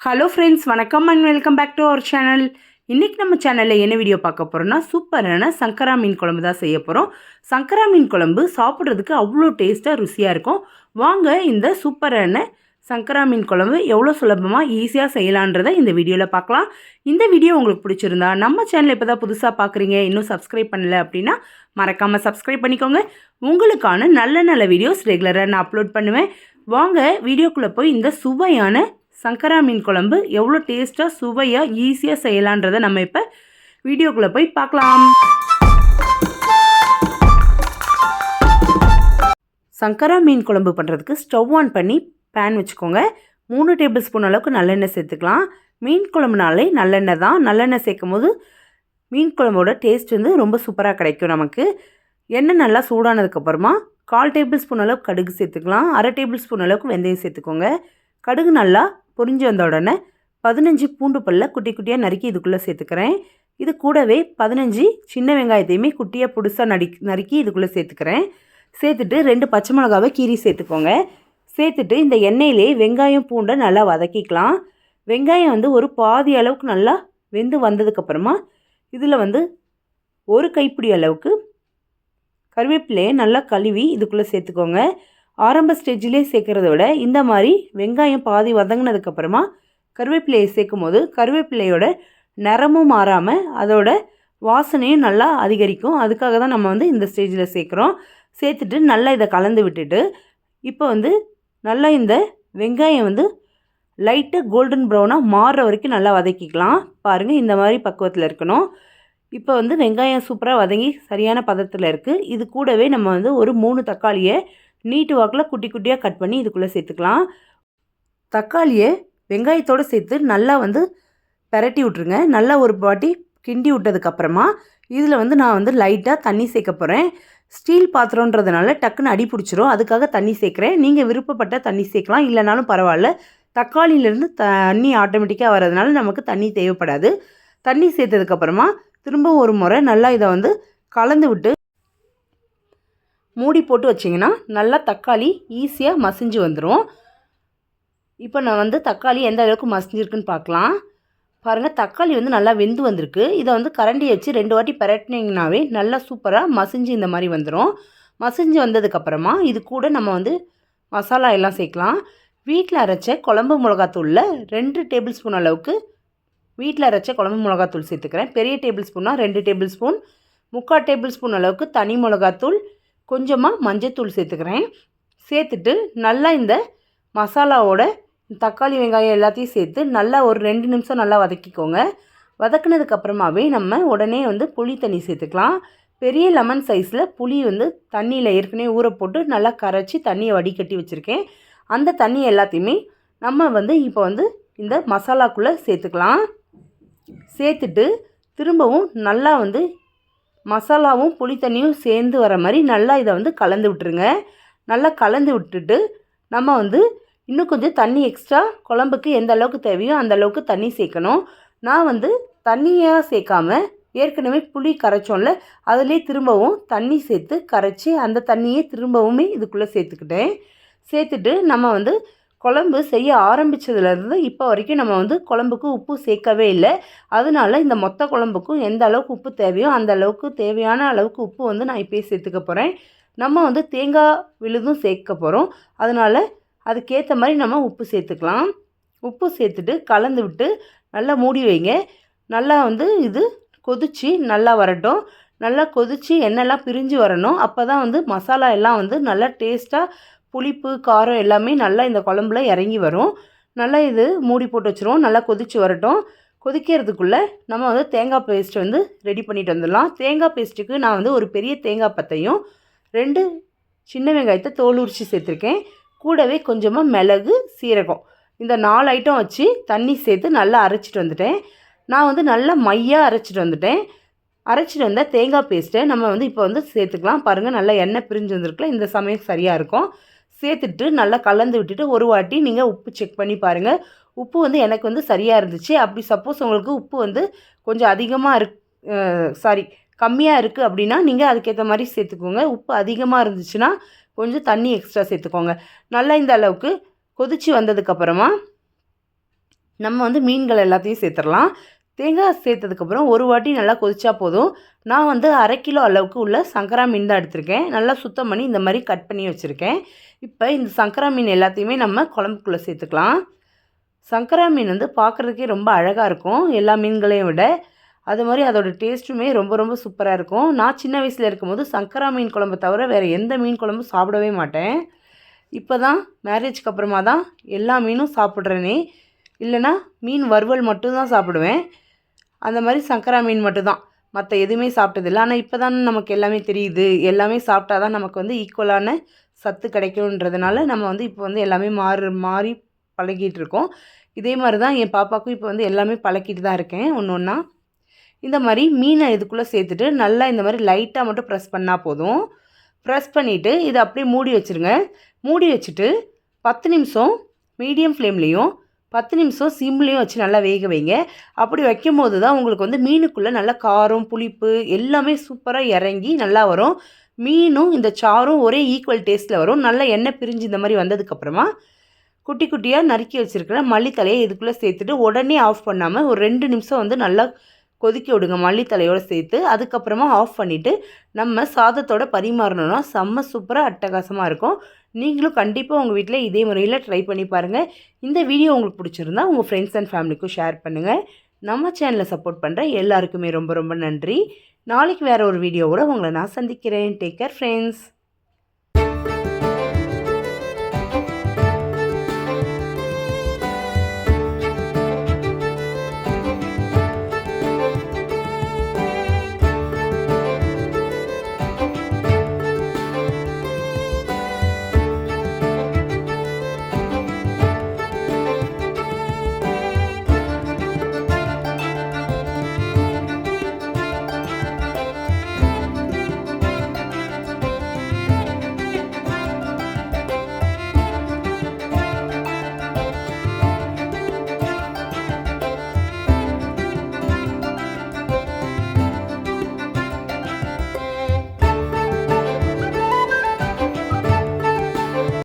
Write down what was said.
Hello friends வணக்கம் and welcome back to our channel இன்றைக்கி நம்ம சேனலில் என்ன வீடியோ பார்க்க போகிறோம்னா சூப்பரான சங்கரா மீன் குழம்பு தான் செய்ய போகிறோம் சங்கரா மீன் குழம்பு சாப்பிட்றதுக்கு அவ்வளோ டேஸ்ட்டாக ருசியாக இருக்கும். வாங்க இந்த சூப்பரான சங்கரா மீன் குழம்பு எவ்வளோ சுலபமாக ஈஸியாக செய்யலான்றதை இந்த வீடியோவில் பார்க்கலாம். இந்த வீடியோ உங்களுக்கு பிடிச்சிருந்தா நம்ம சேனல் இப்போ தான் புதுசாக பார்க்குறீங்க இன்னும் சப்ஸ்கிரைப் பண்ணல அப்படின்னா மறக்காமல் சப்ஸ்கிரைப் பண்ணிக்கோங்க. உங்களுக்கான நல்ல நல்ல வீடியோஸ் ரெகுலராக நான் அப்லோட் பண்ணுவேன். வாங்க வீடியோக்குள்ளே போய் இந்த சுவையான சங்கரா மீன் குழம்பு எவ்வளோ டேஸ்ட்டாக சுவையாக ஈஸியாக செய்யலான்றதை நம்ம இப்போ வீடியோக்குள்ளே போய் பார்க்கலாம். சங்கரா மீன் குழம்பு பண்ணுறதுக்கு ஸ்டவ் ஆன் பண்ணி பேன் வச்சுக்கோங்க. மூணு டேபிள் ஸ்பூன் அளவுக்கு நல்லெண்ணெய் சேர்த்துக்கலாம். மீன் குழம்புனாலே நல்லெண்ணெய் தான். நல்லெண்ணெய் சேர்க்கும் போது மீன் குழம்போட டேஸ்ட் வந்து ரொம்ப சூப்பராக கிடைக்கும் நமக்கு. எண்ணெய் நல்லா சூடானதுக்கப்புறமா கால் டேபிள் ஸ்பூன் அளவுக்கு கடுகு சேர்த்துக்கலாம். அரை டேபிள் ஸ்பூன் அளவுக்கு வெந்தயம் சேர்த்துக்கோங்க. கடுகு நல்லா பொரிஞ்சு வந்த உடனே பதினஞ்சு பூண்டு பல்ல குட்டி குட்டியாக நறுக்கி இதுக்குள்ளே சேர்த்துக்கிறேன். இது கூடவே பதினஞ்சு சின்ன வெங்காயத்தையுமே குட்டியாக புதுசாக நடி நறுக்கி இதுக்குள்ளே சேர்த்துக்கிறேன். சேர்த்துட்டு ரெண்டு பச்சை மிளகாவை கீரி சேர்த்துக்கோங்க. சேர்த்துட்டு இந்த எண்ணெயிலே வெங்காயம் பூண்டை நல்லா வதக்கிக்கலாம். வெங்காயம் வந்து ஒரு பாதி அளவுக்கு நல்லா வெந்து வந்ததுக்கப்புறமா இதில் வந்து ஒரு கைப்பிடி அளவுக்கு கருவேப்பிலையை நல்லா கழுவி இதுக்குள்ளே சேர்த்துக்கோங்க. ஆரம்ப ஸ்டேஜிலே சேர்க்குறத விட இந்த மாதிரி வெங்காயம் பாதி வதங்கினதுக்கப்புறமா கருவேப்பிலையை சேர்க்கும் போது கருவேப்பிலையோட நிறமும் மாறாமல் அதோட வாசனையும் நல்லா அதிகரிக்கும். அதுக்காக தான் நம்ம வந்து இந்த ஸ்டேஜில் சேர்க்குறோம். சேர்த்துட்டு நல்லா இதை கலந்து விட்டுட்டு இப்போ வந்து நல்லா இந்த வெங்காயம் வந்து லைட்டாக கோல்டன் ப்ரௌனாக மாறுற வரைக்கும் நல்லா வதக்கிக்கலாம். பாருங்கள் இந்த மாதிரி பக்குவத்தில் இருக்கணும். இப்போ வந்து வெங்காயம் சூப்பராக வதங்கி சரியான பதத்தில் இருக்குது இது கூடவே நம்ம வந்து ஒரு மூணு தக்காளியை நீட்டு வாக்கில் குட்டி குட்டியாக கட் பண்ணி இதுக்குள்ளே சேர்த்துக்கலாம். தக்காளியை வெங்காயத்தோடு சேர்த்து நல்லா வந்து பெரட்டி விட்ருங்க நல்லா ஒரு பாட்டி கிண்டி விட்டதுக்கப்புறமா இதில் வந்து நான் வந்து லைட்டாக தண்ணி சேர்க்க போகிறேன் ஸ்டீல் பாத்திரன்றதுனால டக்குன்னு அடி பிடிச்சிரும். அதுக்காக தண்ணி சேர்க்குறேன். நீங்கள் விருப்பப்பட்ட தண்ணி சேர்க்கலாம். இல்லைனாலும் பரவாயில்ல. தக்காளியிலேருந்து தண்ணி ஆட்டோமேட்டிக்காக வர்றதுனால நமக்கு தண்ணி தேவைப்படாது. தண்ணி சேர்த்ததுக்கப்புறமா திரும்ப ஒரு முறை நல்லா இதை வந்து கலந்து விட்டு மூடி போட்டு வச்சிங்கன்னா நல்லா தக்காளி ஈஸியாக மசிஞ்சு வந்துடும் இப்போ நான் வந்து தக்காளி எந்த அளவுக்கு மசிஞ்சிருக்குன்னு பார்க்கலாம் பாருங்கள் தக்காளி வந்து நல்லா வெந்து வந்திருக்கு. இதை வந்து கரண்டி வச்சு ரெண்டு வாட்டி பரட்டினீங்கனாவே நல்லா சூப்பராக மசிஞ்சு இந்த மாதிரி வந்துடும் மசிஞ்சு வந்ததுக்கப்புறமா இது கூட நம்ம வந்து மசாலா எல்லாம் சேர்க்கலாம். வீட்டில் அரைச்ச குழம்பு மிளகாத்தூளில் ரெண்டு டேபிள் ஸ்பூன் அளவுக்கு வீட்டில் அரைச்ச குழம்பு மிளகாத்தூள் சேர்த்துக்கிறேன். பெரிய டேபிள் ஸ்பூனாக ரெண்டு டேபிள் ஸ்பூன். முக்கால் டேபிள் ஸ்பூன் அளவுக்கு தனி மிளகாத்தூள். கொஞ்சமாக மஞ்சத்தூள் சேர்த்துக்கிறேன். சேர்த்துட்டு நல்லா இந்த மசாலாவோட தக்காளி வெங்காயம் எல்லாத்தையும் சேர்த்து நல்லா ஒரு ரெண்டு நிமிஷம் நல்லா வதக்கிக்கோங்க. வதக்குனதுக்கப்புறமாவே நம்ம உடனே வந்து புளி தண்ணி சேர்த்துக்கலாம். பெரிய லெமன் சைஸில் புளி வந்து தண்ணியில் ஏற்கனவே ஊற போட்டு நல்லா கரைச்சி தண்ணியை வடிகட்டி வச்சுருக்கேன். அந்த தண்ணி எல்லாத்தையுமே நம்ம வந்து இப்போ வந்து இந்த மசாலாக்குள்ளே சேர்த்துக்கலாம். சேர்த்துட்டு திரும்பவும் நல்லா வந்து மசாலாவும் புளி தண்ணியும் சேர்ந்து வர மாதிரி நல்லா இதை வந்து கலந்து விட்டுருங்க. நல்லா கலந்து விட்டுட்டு நம்ம வந்து இன்னும் கொஞ்சம் தண்ணி எக்ஸ்ட்ரா குழம்புக்கு எந்த அளவுக்கு தேவையோ அந்த அளவுக்கு தண்ணி சேர்க்கணும். நான் வந்து தண்ணியாக சேர்க்காம ஏற்கனவே புளி கரைச்சோம்ல அதிலே திரும்பவும் தண்ணி சேர்த்து கரைச்சி அந்த தண்ணியே திரும்பவுமே இதுக்குள்ளே சேர்த்துக்கிட்டேன். சேர்த்துட்டு நம்ம வந்து குழம்பு செய்ய ஆரம்பித்ததுலேருந்து இப்போ வரைக்கும் நம்ம வந்து குழம்புக்கு உப்பு சேர்க்கவே இல்லை. அதனால இந்த மொத்த குழம்புக்கும் எந்த அளவுக்கு உப்பு தேவையோ அந்த அளவுக்கு தேவையான அளவுக்கு உப்பு வந்து நான் இப்போயே சேர்த்துக்க போகிறேன் நம்ம வந்து தேங்காய் விழுதும் சேர்க்க போகிறோம் அதனால் அதுக்கேற்ற மாதிரி நம்ம உப்பு சேர்த்துக்கலாம். உப்பு சேர்த்துட்டு கலந்து விட்டு நல்லா மூடி வைங்க. நல்லா வந்து இது கொதித்து நல்லா வரட்டும். நல்லா கொதித்து எண்ணெய்லாம் பிரிஞ்சு வரணும். அப்போ தான் வந்து மசாலா எல்லாம் வந்து நல்லா டேஸ்ட்டாக புளிப்பு காரம் எல்லாமே நல்லா இந்த குழம்புல இறங்கி வரும். நல்லா இது மூடி போட்டு வச்சுருவோம். நல்லா கொதித்து வரட்டும். கொதிக்கிறதுக்குள்ளே நம்ம வந்து தேங்காய் பேஸ்ட் வந்து ரெடி பண்ணிட்டு வந்துடலாம். தேங்காய் பேஸ்ட்டுக்கு நான் வந்து ஒரு பெரிய தேங்காய் பத்தையும் ரெண்டு சின்ன வெங்காயத்தை தோல் உரித்து சேர்த்துருக்கேன். கூடவே கொஞ்சமாக மிளகு சீரகம். இந்த நாலு ஐட்டம் வச்சு தண்ணி சேர்த்து நல்லா அரைச்சிட்டு வந்துட்டேன். நான் வந்து நல்லா மையாக அரைச்சிட்டு வந்துட்டேன். அரைச்சிட்டு வந்த தேங்காய் பேஸ்ட்டை நம்ம வந்து இப்போ வந்து சேர்த்துக்கலாம். பாருங்கள் நல்லா எண்ணெய் பிரிஞ்சு வந்துருக்குல இந்த சமயம் சரியாக இருக்கும். சேர்த்துட்டு நல்லா கலந்து விட்டுட்டு ஒரு வாட்டி நீங்கள் உப்பு செக் பண்ணி பாருங்கள் உப்பு வந்து எனக்கு வந்து சரியாக இருந்துச்சு. அப்படி சப்போஸ் உங்களுக்கு உப்பு வந்து கொஞ்சம் அதிகமாக இருக் சாரி கம்மியாக இருக்குது அப்படின்னா நீங்கள் அதுக்கேற்ற மாதிரி சேர்த்துக்கோங்க. உப்பு அதிகமாக இருந்துச்சுன்னா கொஞ்சம் தண்ணி எக்ஸ்ட்ரா சேர்த்துக்கோங்க. நல்லா இந்த அளவுக்கு கொதித்து வந்ததுக்கப்புறமா நம்ம வந்து மீன்கள் எல்லாத்தையும் சேர்த்துடலாம் தேங்காய் சேர்த்ததுக்கப்புறம் ஒரு வாட்டி நல்லா கொதிச்சா போதும். நான் வந்து அரை கிலோ அளவுக்கு உள்ள சங்கரா மீன் தான் எடுத்திருக்கேன். நல்லா சுத்தம் பண்ணி இந்த மாதிரி கட் பண்ணி வச்சுருக்கேன். இப்போ இந்த சங்கரா மீன் எல்லாத்தையுமே நம்ம குழம்புக்குள்ளே சேர்த்துக்கலாம். சங்கரா மீன் வந்து பார்க்குறதுக்கே ரொம்ப அழகாக இருக்கும் எல்லா மீன்களையும் விட. அது மாதிரி அதோடய டேஸ்ட்டுமே ரொம்ப ரொம்ப சூப்பராக இருக்கும். நான் சின்ன வயசில் இருக்கும்போது சங்கரா மீன் குழம்பு தவிர வேறு எந்த மீன் குழம்பும் சாப்பிடவே மாட்டேன். இப்போ தான் மேரேஜ்க்கு அப்புறமா தான் எல்லா மீனும் சாப்பிட்றேனே. இல்லைனா மீன் வறுவல் மட்டும்தான் சாப்பிடுவேன். அந்த மாதிரி சங்கரா மீன் மட்டும்தான். மற்ற எதுவுமே சாப்பிட்டதில்ல. ஆனால் இப்போ தான் நமக்கு எல்லாமே தெரியுது. எல்லாமே சாப்பிட்டா தான் நமக்கு வந்து ஈக்குவலான சத்து கிடைக்கும்ன்றதுனால நம்ம வந்து இப்போ வந்து எல்லாமே மாறு மாறி பழகிட்டு இருக்கோம் இதே மாதிரி தான் என் பாப்பாவுக்கும் இப்போ வந்து எல்லாமே பழக்கிட்டு தான் இருக்கேன். ஒன்று ஒன்றா இந்த மாதிரி மீனை இதுக்குள்ளே சேர்த்துட்டு நல்லா இந்த மாதிரி லைட்டாக மட்டும் ப்ரெஸ் பண்ணால் போதும். ப்ரெஸ் பண்ணிவிட்டு இதை அப்படியே மூடி வச்சுருங்க. மூடி வச்சுட்டு பத்து நிமிஷம் மீடியம் ஃப்ளேம்லேயும் பத்து நிமிஷம் சிம்லேயும் வச்சு நல்லா வேக வைங்க. அப்படி வைக்கும் போது தான் உங்களுக்கு வந்து மீனுக்குள்ளே நல்லா காரம் புளிப்பு எல்லாமே சூப்பராக இறங்கி நல்லா வரும். மீனும் இந்த சாரும் ஒரே ஈக்குவல் டேஸ்ட்டில் வரும். நல்லா எண்ணெய் பிரிஞ்சு இந்த மாதிரி வந்ததுக்கப்புறமா குட்டி குட்டியாக நறுக்கி வச்சுருக்கிற மல்லித்தலையை இதுக்குள்ளே சேர்த்துட்டு உடனே ஆஃப் பண்ணாமல் ஒரு ரெண்டு நிமிஷம் வந்து நல்லா கொதிக்க விடுங்க மல்லித்தலையோடு சேர்த்து. அதுக்கப்புறமா ஆஃப் பண்ணிவிட்டு நம்ம சாதத்தோட பரிமாறணும்னா செம்ம சூப்பராக அட்டகாசமாக இருக்கும். நீங்களும் கண்டிப்பாக உங்கள் வீட்டில் இதே முறையில் ட்ரை பண்ணி பாருங்கள் இந்த வீடியோ உங்களுக்கு பிடிச்சிருந்தா உங்கள் ஃப்ரெண்ட்ஸ் அண்ட் ஃபேமிலிக்கும் ஷேர் பண்ணுங்கள் நம்ம சேனலை சப்போர்ட் பண்ணுற எல்லாருக்குமே ரொம்ப ரொம்ப நன்றி. நாளைக்கு வேறு ஒரு வீடியோவோட உங்களை நான் சந்திக்கிறேன். Take care friends